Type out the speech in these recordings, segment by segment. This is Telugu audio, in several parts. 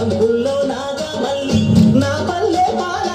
రంగుల్లో నాగా మళ్ళీ నా పల్లె పాల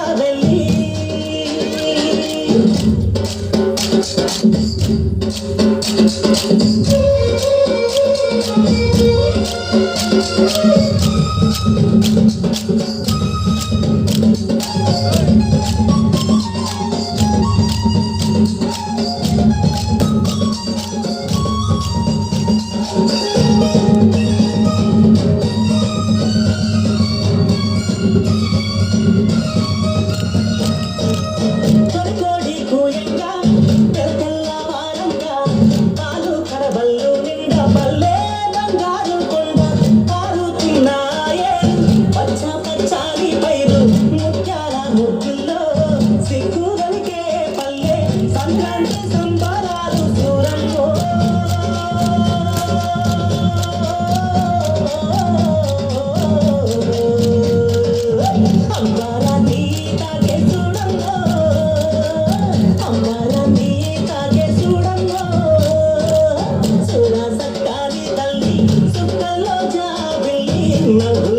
love.